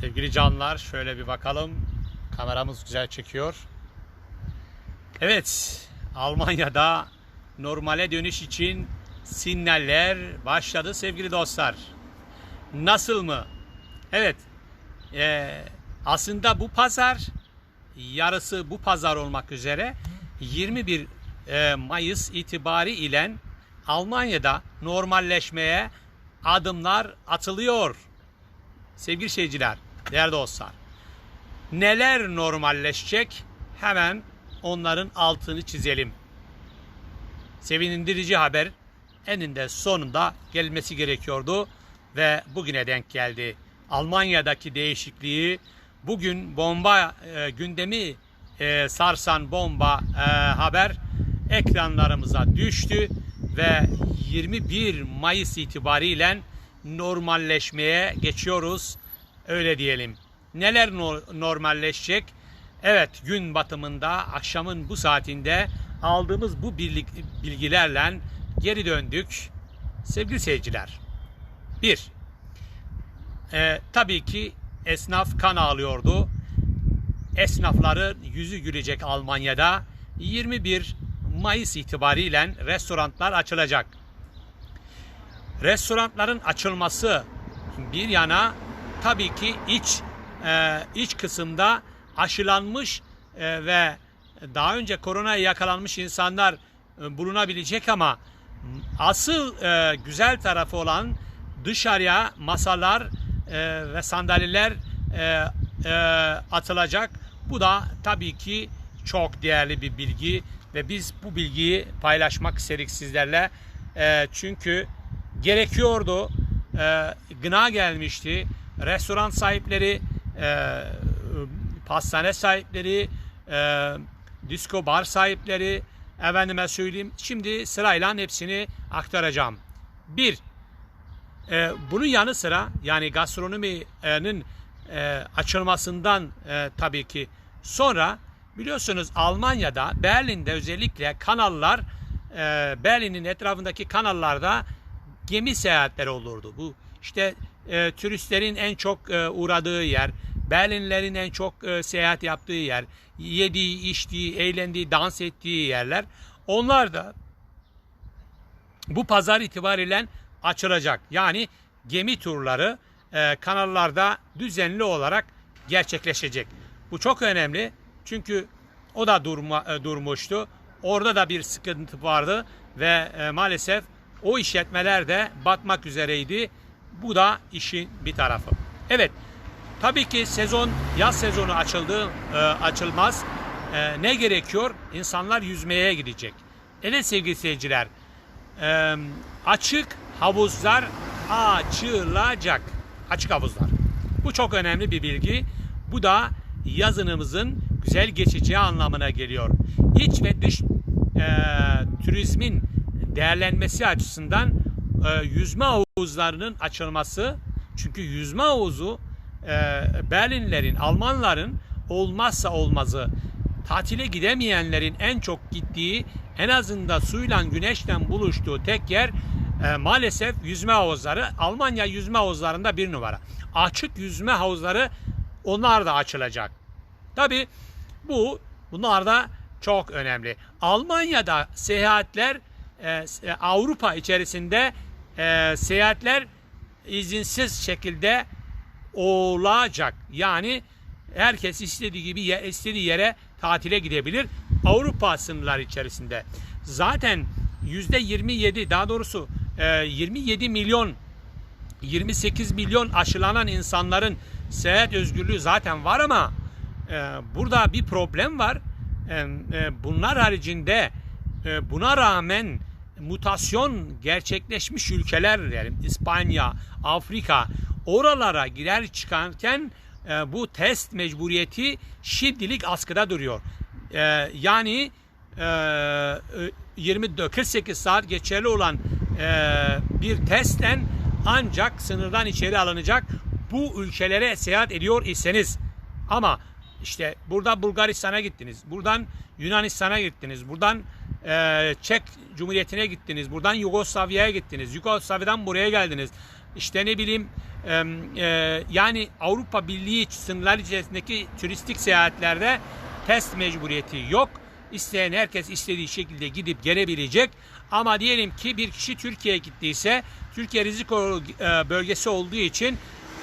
Sevgili canlar şöyle bir bakalım. Kameramız güzel çekiyor. Evet Almanya'da normale dönüş için sinyaller başladı sevgili dostlar. Nasıl mı? Evet eee, aslında bu pazar yarısı bu pazar olmak üzere 21 eee, Mayıs itibari ile Almanya'da normalleşmeye adımlar atılıyor. Sevgili seyirciler, değerli dostlar. Neler normalleşecek? Hemen onların altını çizelim. Sevindirici haber eninde sonunda gelmesi gerekiyordu ve bugüne denk geldi. Almanya'daki değişikliği bugün bomba e, gündemi e, sarsan bomba e, haber ekranlarımıza düştü ve 21 Mayıs itibariyle normalleşmeye geçiyoruz. Öyle diyelim. Neler no- normalleşecek? Evet gün batımında akşamın bu saatinde aldığımız bu bilgilerle geri döndük. Sevgili seyirciler. Bir, e, tabii ki esnaf kan ağlıyordu. Esnafların yüzü gülecek Almanya'da. 21 Mayıs itibariyle restoranlar açılacak. Restoranların açılması bir yana tabii ki iç e, iç kısımda aşılanmış e, ve daha önce koronaya yakalanmış insanlar e, bulunabilecek ama asıl e, güzel tarafı olan dışarıya masalar e, ve sandalyeler e, e, atılacak. Bu da tabii ki çok değerli bir bilgi ve biz bu bilgiyi paylaşmak istedik sizlerle. E, çünkü gerekiyordu. E, gına gelmişti. Restoran sahipleri, e, pastane sahipleri, e, disco bar sahipleri, efendime söyleyeyim. Şimdi sırayla hepsini aktaracağım. Bir, e, bunun yanı sıra yani gastronominin e, açılmasından e, tabii ki sonra biliyorsunuz Almanya'da Berlin'de özellikle kanallar e, Berlin'in etrafındaki kanallarda gemi seyahatleri olurdu. Bu işte e, turistlerin en çok e, uğradığı yer, Berlinlerin en çok e, seyahat yaptığı yer, yediği, içtiği, eğlendiği, dans ettiği yerler. Onlar da bu pazar itibariyle açılacak. Yani gemi turları e, kanallarda düzenli olarak gerçekleşecek. Bu çok önemli. Çünkü o da durma, e, durmuştu. Orada da bir sıkıntı vardı ve e, maalesef o işletmeler de batmak üzereydi. Bu da işin bir tarafı. Evet. Tabii ki sezon yaz sezonu açıldı e, açılmaz. E, ne gerekiyor? İnsanlar yüzmeye gidecek. Evet sevgili seyirciler. e, açık havuzlar açılacak. Açık havuzlar. Bu çok önemli bir bilgi. Bu da yazınımızın güzel geçeceği anlamına geliyor. İç ve dış e, turizmin değerlenmesi açısından e, yüzme havuzlarının açılması çünkü yüzme havuzu e, Berlinlerin, Almanların olmazsa olmazı tatile gidemeyenlerin en çok gittiği en azından suyla güneşle buluştuğu tek yer e, maalesef yüzme havuzları. Almanya yüzme havuzlarında bir numara. Açık yüzme havuzları onlar da açılacak. Tabi bu bunlar da çok önemli. Almanya'da seyahatler e, Avrupa içerisinde e, seyahatler izinsiz şekilde olacak. Yani herkes istediği gibi istediği yere tatile gidebilir. Avrupa sınırları içerisinde. Zaten yüzde 27 daha doğrusu e, 27 milyon 28 milyon aşılanan insanların seyahat özgürlüğü zaten var ama e, burada bir problem var. E, e, bunlar haricinde e, buna rağmen mutasyon gerçekleşmiş ülkeler yani İspanya, Afrika oralara girer çıkarken e, bu test mecburiyeti şimdilik askıda duruyor. E, yani e, e, 24 48 saat geçerli olan e, bir testten ancak sınırdan içeri alınacak bu ülkelere seyahat ediyor iseniz ama işte burada Bulgaristan'a gittiniz, buradan Yunanistan'a gittiniz, buradan e, Çek Cumhuriyeti'ne gittiniz, buradan Yugoslavya'ya gittiniz, Yugoslavya'dan buraya geldiniz. işte ne bileyim e, e, yani Avrupa Birliği sınırları içerisindeki turistik seyahatlerde test mecburiyeti yok. İsteyen herkes istediği şekilde gidip gelebilecek. Ama diyelim ki bir kişi Türkiye'ye gittiyse Türkiye riziko e, bölgesi olduğu için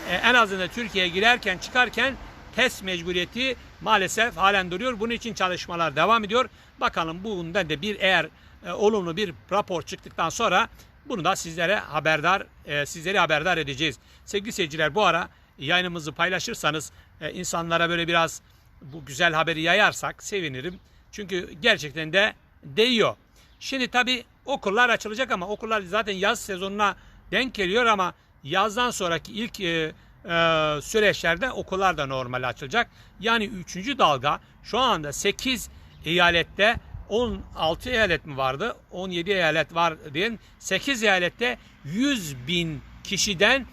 e, en azından Türkiye'ye girerken çıkarken test mecburiyeti maalesef halen duruyor. Bunun için çalışmalar devam ediyor. Bakalım bundan da bir eğer e, olumlu bir rapor çıktıktan sonra bunu da sizlere haberdar e, sizleri haberdar edeceğiz. Sevgili seyirciler bu ara yayınımızı paylaşırsanız e, insanlara böyle biraz bu güzel haberi yayarsak sevinirim. Çünkü gerçekten de değiyor. Şimdi tabii okullar açılacak ama okullar zaten yaz sezonuna denk geliyor ama yazdan sonraki ilk e, e, süreçlerde okullar da normal açılacak. Yani 3. dalga şu anda 8 eyalette 16 eyalet mi vardı? 17 eyalet var diyelim. 8 eyalette 100 bin kişiden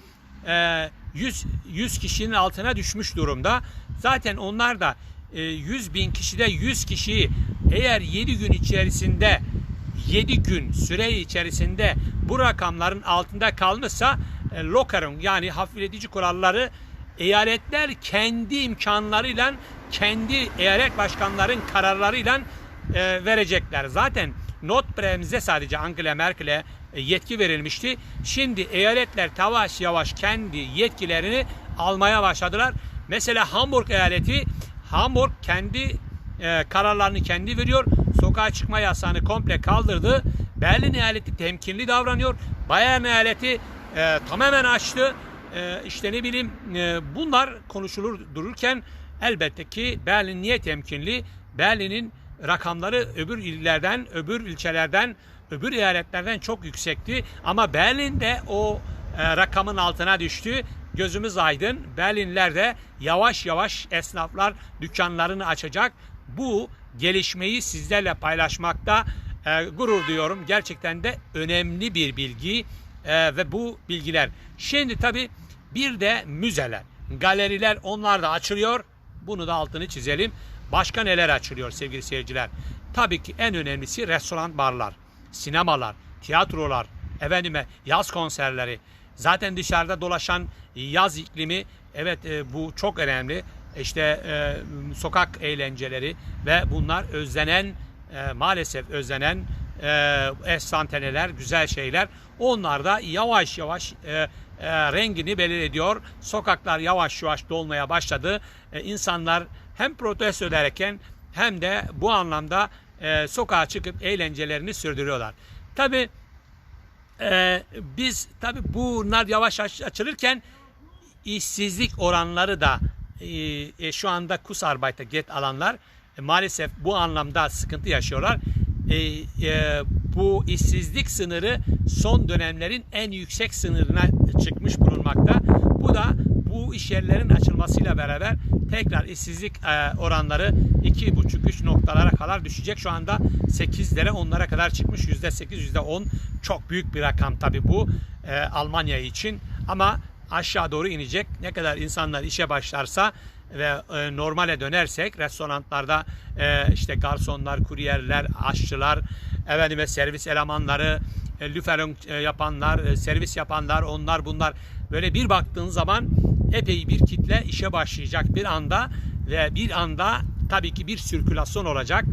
e, 100, 100 kişinin altına düşmüş durumda. Zaten onlar da e, 100 bin kişide 100 kişiyi eğer 7 gün içerisinde 7 gün süre içerisinde bu rakamların altında kalmışsa e, lokarın yani hafifletici kuralları eyaletler kendi imkanlarıyla kendi eyalet başkanların kararlarıyla e, verecekler. Zaten Notbremse sadece Angela Merkel'e e, yetki verilmişti. Şimdi eyaletler yavaş yavaş kendi yetkilerini almaya başladılar. Mesela Hamburg eyaleti Hamburg kendi e, kararlarını kendi veriyor. Sokağa çıkma yasağını komple kaldırdı. Berlin eyaleti temkinli davranıyor. Bayern eyaleti e, tamamen açtı. E, işte ne bileyim e, bunlar konuşulur dururken elbette ki Berlin niye temkinli? Berlin'in rakamları öbür illerden, öbür ilçelerden, öbür eyaletlerden çok yüksekti. Ama Berlin'de o e, rakamın altına düştü. Gözümüz aydın. Berlinler de yavaş yavaş esnaflar dükkanlarını açacak. Bu gelişmeyi sizlerle paylaşmakta e, gurur duyuyorum. Gerçekten de önemli bir bilgi e, ve bu bilgiler. Şimdi tabi bir de müzeler, galeriler onlar da açılıyor. Bunu da altını çizelim. Başka neler açılıyor sevgili seyirciler? Tabii ki en önemlisi restoran, barlar, sinemalar, tiyatrolar, efendime yaz konserleri. Zaten dışarıda dolaşan yaz iklimi evet e, bu çok önemli. İşte e, sokak eğlenceleri ve bunlar özlenen e, maalesef özlenen e, efsaneler, güzel şeyler. Onlar da yavaş yavaş e, e, rengini belirliyor. Sokaklar yavaş yavaş dolmaya başladı. E, insanlar hem protesto ederken hem de bu anlamda e, sokağa çıkıp eğlencelerini sürdürüyorlar. Tabi e, biz tabi bunlar yavaş açılırken işsizlik oranları da e, e, şu anda Kusarbayt'a get alanlar e, maalesef bu anlamda sıkıntı yaşıyorlar. E, e, bu işsizlik sınırı son dönemlerin en yüksek sınırına çıkmış bulunmakta. Bu da bu iş yerlerin açılmasıyla beraber tekrar işsizlik e, oranları 2,5-3 noktalara kadar düşecek. Şu anda 8'lere 10'lara kadar çıkmış. %8, %10 çok büyük bir rakam tabi bu e, Almanya için. Ama aşağı doğru inecek. Ne kadar insanlar işe başlarsa ve e, normale dönersek restoranlarda e, işte garsonlar, kuryerler, aşçılar, efendime servis elemanları, e, lüferin e, yapanlar, e, servis yapanlar, onlar bunlar böyle bir baktığın zaman epey bir kitle işe başlayacak bir anda ve bir anda tabii ki bir sirkülasyon olacak.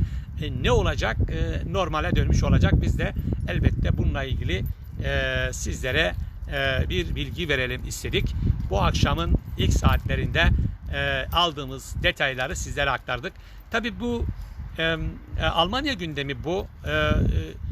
E, ne olacak? E, normale dönmüş olacak. Biz de elbette bununla ilgili e, sizlere bir bilgi verelim istedik. Bu akşamın ilk saatlerinde e, aldığımız detayları sizlere aktardık. Tabii bu e, e, Almanya gündemi bu. E, e,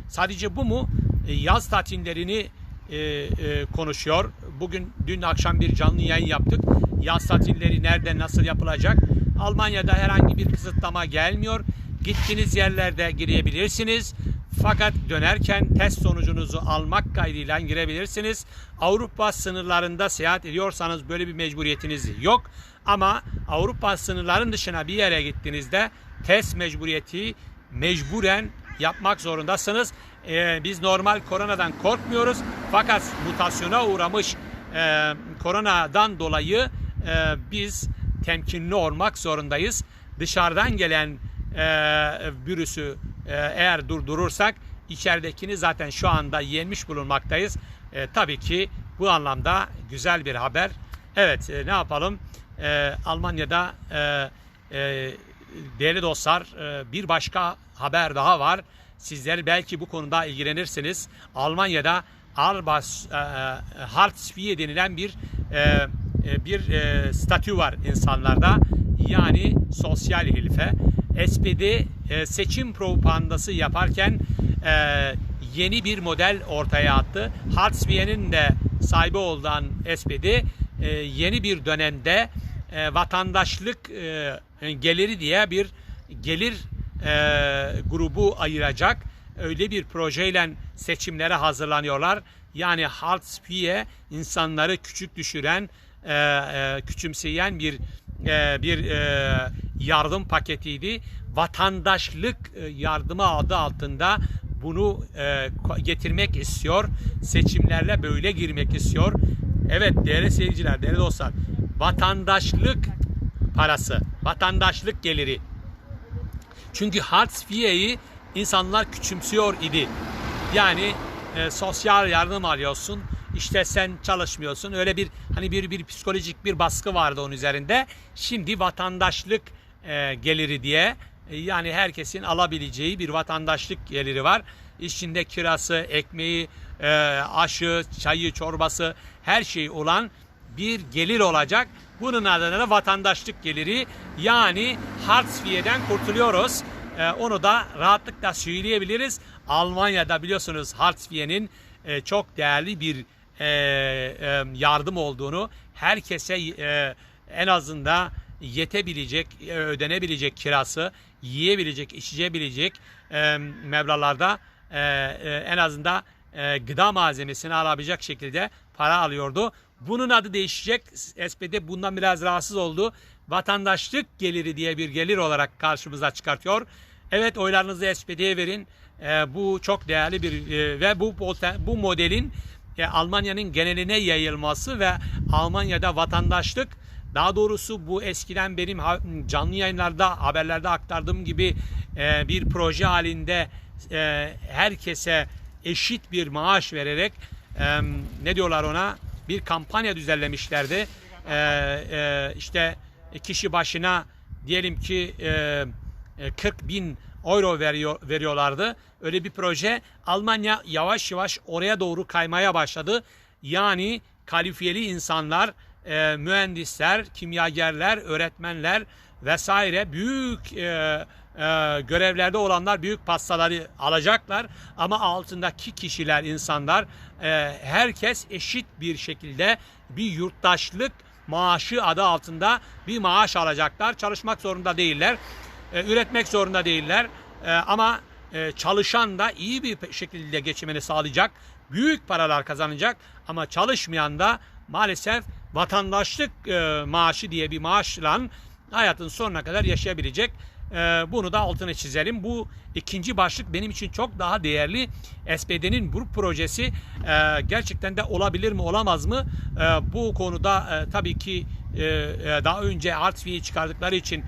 sadece bu mu? E, yaz tatillerini e, e, konuşuyor. Bugün dün akşam bir canlı yayın yaptık. Yaz tatilleri nerede nasıl yapılacak? Almanya'da herhangi bir kısıtlama gelmiyor. Gittiğiniz yerlerde girebilirsiniz. Fakat dönerken test sonucunuzu almak kaydıyla girebilirsiniz. Avrupa sınırlarında seyahat ediyorsanız böyle bir mecburiyetiniz yok. Ama Avrupa sınırların dışına bir yere gittiğinizde test mecburiyeti mecburen yapmak zorundasınız. Ee, biz normal koronadan korkmuyoruz. Fakat mutasyona uğramış e, koronadan dolayı e, biz temkinli olmak zorundayız. Dışarıdan gelen e, virüsü eğer durdurursak içeridekini zaten şu anda yenmiş bulunmaktayız. E, tabii ki Bu anlamda güzel bir haber. Evet e, ne yapalım? E, Almanya'da e, e, değerli dostlar e, bir başka haber daha var. Sizler belki bu konuda ilgilenirsiniz. Almanya'da Arbas e, e, Hartz IV denilen bir e, e, bir e, statü var insanlarda. Yani sosyal hilfe. SPD e, seçim propagandası yaparken e, yeni bir model ortaya attı. Hartz IV'nin de sahibi olan SPD e, yeni bir dönemde vatandaşlık geliri diye bir gelir grubu ayıracak. Öyle bir projeyle seçimlere hazırlanıyorlar. Yani Hartz IV insanları küçük düşüren, küçümseyen bir e, bir e, yardım paketiydi. Vatandaşlık e, yardımı adı altında bunu e, getirmek istiyor. Seçimlerle böyle girmek istiyor. Evet değerli seyirciler, değerli dostlar. Vatandaşlık parası, vatandaşlık geliri. Çünkü Hartz IV'yi insanlar küçümsüyor idi. Yani e, sosyal yardım alıyorsun. İşte sen çalışmıyorsun. Öyle bir hani bir bir psikolojik bir baskı vardı onun üzerinde. Şimdi vatandaşlık e, geliri diye e, yani herkesin alabileceği bir vatandaşlık geliri var. İçinde kirası, ekmeği, e, aşı, çayı, çorbası her şey olan bir gelir olacak. Bunun adına da vatandaşlık geliri yani Hartz IV'den kurtuluyoruz. E, onu da rahatlıkla söyleyebiliriz. Almanya'da biliyorsunuz Hartz IV'nin e, çok değerli bir e, e, yardım olduğunu herkese e, en azından yetebilecek, e, ödenebilecek kirası, yiyebilecek, içecebilecek e, meblalarda e, e, en azından e, gıda malzemesini alabilecek şekilde para alıyordu. Bunun adı değişecek. SPD bundan biraz rahatsız oldu. Vatandaşlık geliri diye bir gelir olarak karşımıza çıkartıyor. Evet oylarınızı SPD'ye verin. E, bu çok değerli bir e, ve bu bu modelin e, Almanya'nın geneline yayılması ve Almanya'da vatandaşlık daha doğrusu bu eskiden benim canlı yayınlarda haberlerde aktardığım gibi e, bir proje halinde e, herkese eşit bir maaş vererek e, ne diyorlar ona bir kampanya düzenlemişlerdi. E, e, işte kişi başına diyelim ki e, 40 bin euro veriyor, veriyorlardı. Öyle bir proje Almanya yavaş yavaş oraya doğru kaymaya başladı. Yani kalifiyeli insanlar, e, mühendisler, kimyagerler, öğretmenler vesaire büyük e, e, görevlerde olanlar büyük pastaları alacaklar. Ama altındaki kişiler, insanlar e, herkes eşit bir şekilde bir yurttaşlık maaşı adı altında bir maaş alacaklar. Çalışmak zorunda değiller. E, üretmek zorunda değiller. E, ama e, çalışan da iyi bir şekilde geçimini sağlayacak. Büyük paralar kazanacak ama çalışmayan da maalesef vatandaşlık e, maaşı diye bir maaşla hayatın sonuna kadar yaşayabilecek. E, bunu da altını çizelim. Bu ikinci başlık benim için çok daha değerli. SPD'nin bu projesi e, gerçekten de olabilir mi olamaz mı? E, bu konuda e, tabii ki daha önce Artvi'yi çıkardıkları için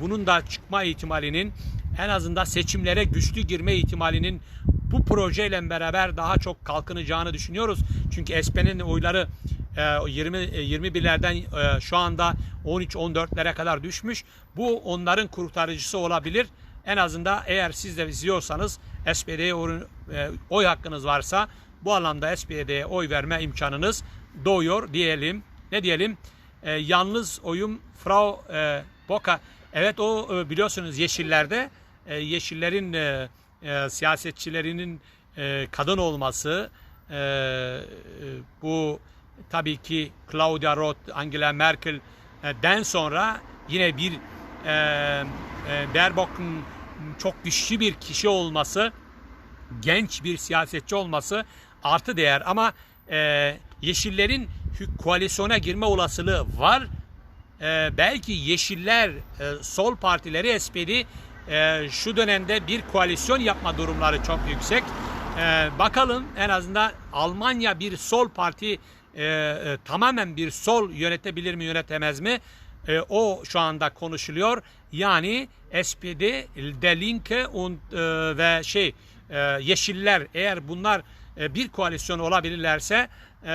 bunun da çıkma ihtimalinin en azından seçimlere güçlü girme ihtimalinin bu projeyle beraber daha çok kalkınacağını düşünüyoruz. Çünkü SP'nin oyları 20 e, 21'lerden e, şu anda 13-14'lere kadar düşmüş. Bu onların kurtarıcısı olabilir. En azından eğer siz de izliyorsanız SPD'ye oy hakkınız varsa bu alanda SPD'ye oy verme imkanınız doğuyor diyelim. Ne diyelim? yalnız oyum Frau Boka Evet o e, biliyorsunuz Yeşillerde e, Yeşillerin e, siyasetçilerinin kadın olması bu tabii ki Claudia Roth, Angela Merkel'den sonra yine bir Baerbock'un çok güçlü bir kişi olması, genç bir siyasetçi olması artı değer ama Yeşillerin koalisyona girme olasılığı var e, belki Yeşiller, e, sol partileri SPD e, şu dönemde bir koalisyon yapma durumları çok yüksek. E, bakalım en azından Almanya bir sol parti e, e, tamamen bir sol yönetebilir mi yönetemez mi? E, o şu anda konuşuluyor. Yani SPD, De Linke und, e, ve şey e, Yeşiller eğer bunlar e, bir koalisyon olabilirlerse e,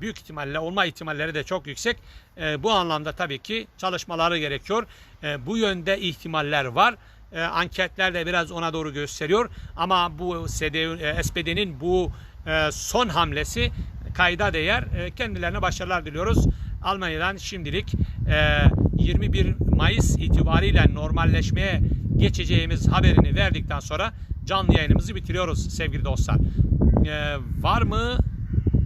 büyük ihtimalle olma ihtimalleri de çok yüksek. E, bu anlamda tabii ki çalışmaları gerekiyor. E, bu yönde ihtimaller var. E, anketler de biraz ona doğru gösteriyor. Ama bu CD, e, SPD'nin bu e, son hamlesi kayda değer. E, kendilerine başarılar diliyoruz. Almanya'dan şimdilik e, 21 Mayıs itibariyle normalleşmeye geçeceğimiz haberini verdikten sonra canlı yayınımızı bitiriyoruz sevgili dostlar. E, var mı?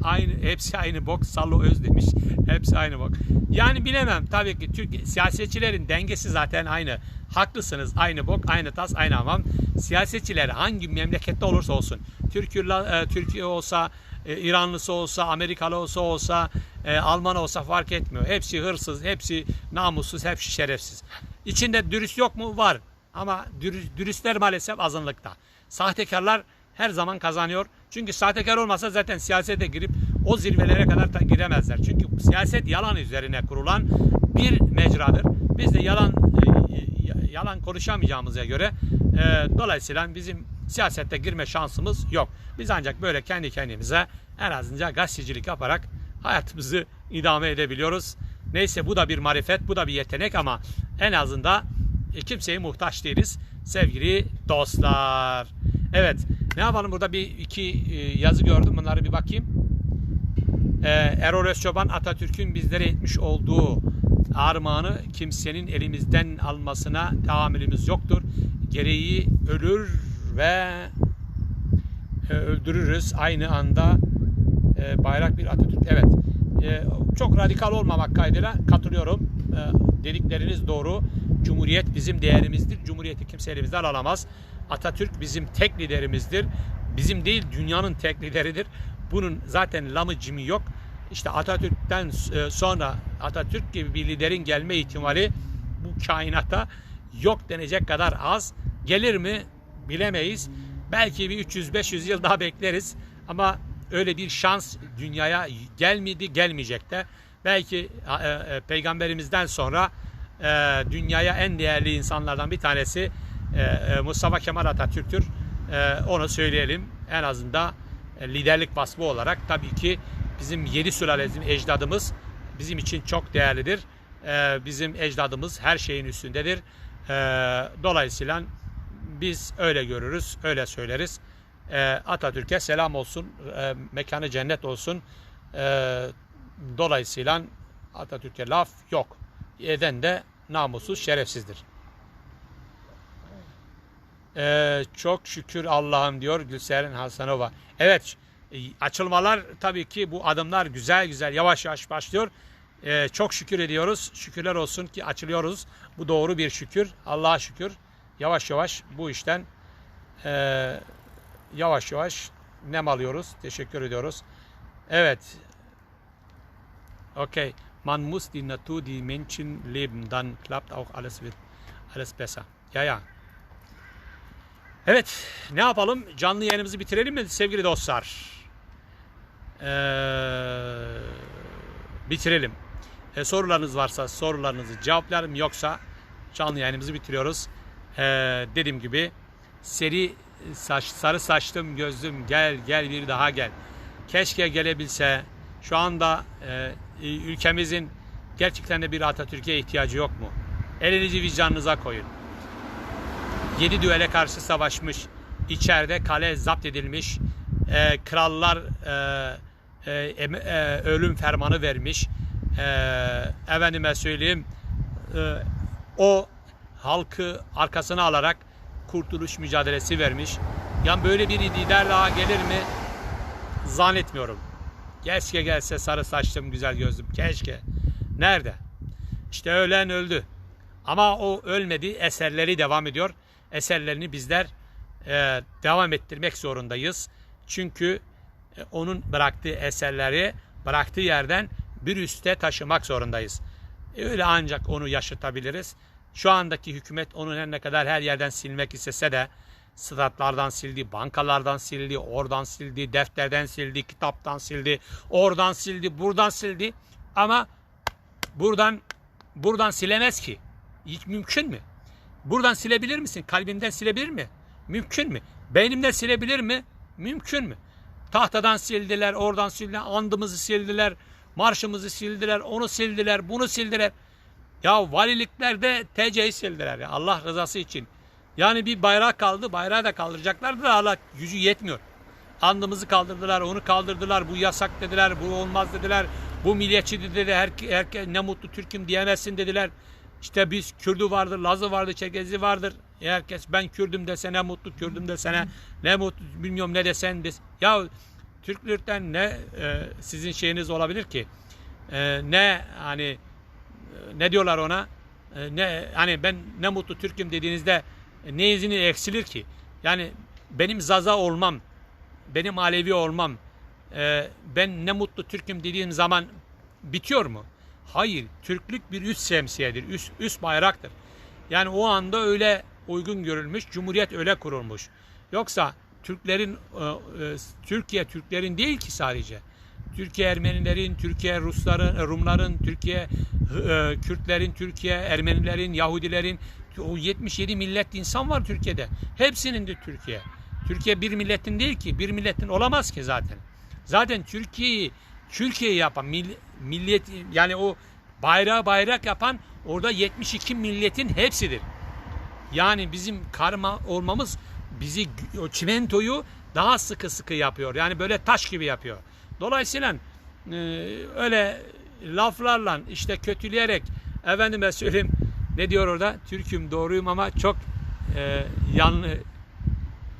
Aynı, hepsi aynı bok. Sallo Öz demiş. Hepsi aynı bok. Yani bilemem. Tabii ki Türk siyasetçilerin dengesi zaten aynı. Haklısınız. Aynı bok, aynı tas, aynı hamam. Siyasetçiler hangi memlekette olursa olsun. Türkiye, Türkiye olsa, e, İranlısı olsa, Amerikalı olsa olsa, e, Alman olsa fark etmiyor. Hepsi hırsız, hepsi namussuz, hepsi şerefsiz. İçinde dürüst yok mu? Var. Ama dürüst, dürüstler maalesef azınlıkta. Sahtekarlar her zaman kazanıyor. Çünkü sahtekar olmasa zaten siyasete girip o zirvelere kadar da giremezler. Çünkü siyaset yalan üzerine kurulan bir mecradır. Biz de yalan e, yalan konuşamayacağımıza göre e, dolayısıyla bizim siyasette girme şansımız yok. Biz ancak böyle kendi kendimize en azından gazetecilik yaparak hayatımızı idame edebiliyoruz. Neyse bu da bir marifet, bu da bir yetenek ama en azından e, kimseye muhtaç değiliz sevgili dostlar. Evet ne yapalım burada bir iki e, yazı gördüm bunları bir bakayım. Ee, Erol Özçoban Atatürk'ün bizlere etmiş olduğu armağanı kimsenin elimizden almasına tahammülümüz yoktur. Gereği ölür ve e, öldürürüz aynı anda e, bayrak bir Atatürk. Evet e, çok radikal olmamak kaydıyla katılıyorum. E, dedikleriniz doğru. Cumhuriyet bizim değerimizdir. Cumhuriyeti kimse elimizden alamaz. Atatürk bizim tek liderimizdir. Bizim değil dünyanın tek lideridir. Bunun zaten lamı cimi yok. İşte Atatürk'ten e, sonra Atatürk gibi bir liderin gelme ihtimali bu kainata yok denecek kadar az. Gelir mi bilemeyiz. Belki bir 300-500 yıl daha bekleriz. Ama öyle bir şans dünyaya gelmedi, gelmeyecek de. Belki e, e, peygamberimizden sonra e, dünyaya en değerli insanlardan bir tanesi e, e, Mustafa Kemal Atatürk'tür. E, onu söyleyelim. En azından e, liderlik vasfı olarak tabii ki bizim yedi sülalemiz, ecdadımız bizim için çok değerlidir. E, bizim ecdadımız her şeyin üstündedir. E, dolayısıyla biz öyle görürüz, öyle söyleriz. E, Atatürk'e selam olsun, e, mekanı cennet olsun. E, dolayısıyla Atatürk'e laf yok. Eden de namussuz, şerefsizdir. Ee, çok şükür Allah'ım diyor Gülseren Hasanova. Evet açılmalar tabii ki bu adımlar güzel güzel yavaş yavaş başlıyor. Ee, çok şükür ediyoruz. Şükürler olsun ki açılıyoruz. Bu doğru bir şükür. Allah'a şükür. Yavaş yavaş bu işten e, yavaş yavaş nem alıyoruz. Teşekkür ediyoruz. Evet. Okay. Man muss die Natur, die Menschen leben, dann klappt auch alles wird alles besser. Ja, ja. Evet, ne yapalım? Canlı yayınımızı bitirelim mi sevgili dostlar? Ee, bitirelim. Ee, sorularınız varsa sorularınızı cevaplarım yoksa canlı yayınımızı bitiriyoruz. Ee, dediğim gibi seri saç, sarı saçlım gözlüm gel gel bir daha gel. Keşke gelebilse şu anda e, ülkemizin gerçekten de bir Atatürk'e ihtiyacı yok mu? Elinizi vicdanınıza koyun. Yedi düele karşı savaşmış, içeride kale zapt edilmiş, e, krallar e, e, e, ölüm fermanı vermiş, e, efendime söyleyeyim, e, o halkı arkasına alarak kurtuluş mücadelesi vermiş. Yani böyle bir lider daha gelir mi? Zannetmiyorum. Keşke gelse sarı saçlım güzel gözlüm. Keşke. Nerede? İşte ölen öldü. Ama o ölmedi. Eserleri devam ediyor. Eserlerini bizler e, devam ettirmek zorundayız. Çünkü e, onun bıraktığı eserleri bıraktığı yerden bir üste taşımak zorundayız. E, öyle ancak onu yaşatabiliriz. Şu andaki hükümet onun her ne kadar her yerden silmek istese de statlardan sildi, bankalardan sildi, oradan sildi, defterden sildi, kitaptan sildi, oradan sildi, buradan sildi. Ama buradan buradan silemez ki. Hiç mümkün mü? Buradan silebilir misin? Kalbimden silebilir mi? Mümkün mü? Beynimden silebilir mi? Mümkün mü? tahtadan sildiler, oradan sildiler, andımızı sildiler, marşımızı sildiler, onu sildiler, bunu sildiler. Ya valiliklerde TC'yi sildiler ya Allah rızası için. Yani bir bayrak kaldı, bayrağı da kaldıracaklardı da Allah gücü yetmiyor. Andımızı kaldırdılar, onu kaldırdılar, bu yasak dediler, bu olmaz dediler, bu milliyetçi dediler, her, herkes ne mutlu Türk'üm diyemezsin dediler. İşte biz Kürdü vardır, Lazı vardır, Çerkezi vardır. Herkes ben Kürdüm desene mutlu, Kürdüm desene ne mutlu bilmiyorum ne desen biz. Ya Türklükten ne e, sizin şeyiniz olabilir ki? E, ne hani ne diyorlar ona? E, ne hani ben ne mutlu Türk'üm dediğinizde e, ne izini eksilir ki? Yani benim zaza olmam, benim Alevi olmam, e, ben ne mutlu Türk'üm dediğim zaman bitiyor mu? Hayır, Türklük bir üst şemsiyedir, üst, üst bayraktır. Yani o anda öyle uygun görülmüş, Cumhuriyet öyle kurulmuş. Yoksa Türklerin, e, Türkiye Türklerin değil ki sadece. Türkiye Ermenilerin, Türkiye Rusların, e, Rumların, Türkiye e, Kürtlerin, Türkiye Ermenilerin, Yahudilerin, o 77 millet insan var Türkiye'de. Hepsinin de Türkiye. Türkiye bir milletin değil ki, bir milletin olamaz ki zaten. Zaten Türkiye'yi Türkiye'yi yapan mill- millet yani o bayrağı bayrak yapan orada 72 milletin hepsidir. Yani bizim karma olmamız bizi o çimentoyu daha sıkı sıkı yapıyor. Yani böyle taş gibi yapıyor. Dolayısıyla e, öyle laflarla işte kötüleyerek efendime söyleyeyim ne diyor orada? Türk'üm doğruyum ama çok e, yanlı,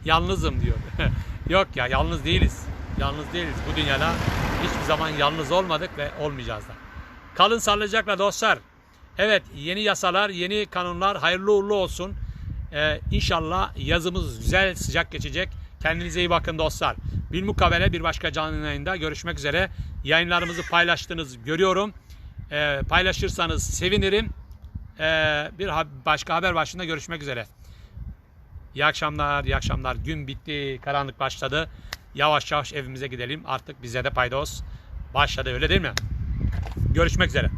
yalnızım diyor. Yok ya yalnız değiliz. Yalnız değiliz. Bu dünyada hiçbir zaman yalnız olmadık ve olmayacağız da. Kalın sağlıcakla dostlar. Evet yeni yasalar, yeni kanunlar hayırlı uğurlu olsun. Ee, inşallah yazımız güzel sıcak geçecek. Kendinize iyi bakın dostlar. Bilmukabele bir başka canlı yayında görüşmek üzere. Yayınlarımızı paylaştınız görüyorum. Ee, paylaşırsanız sevinirim. Ee, bir ha- başka haber başında görüşmek üzere. İyi akşamlar, iyi akşamlar. Gün bitti, karanlık başladı. Yavaş yavaş evimize gidelim. Artık bize de paydos başladı öyle değil mi? Görüşmek üzere.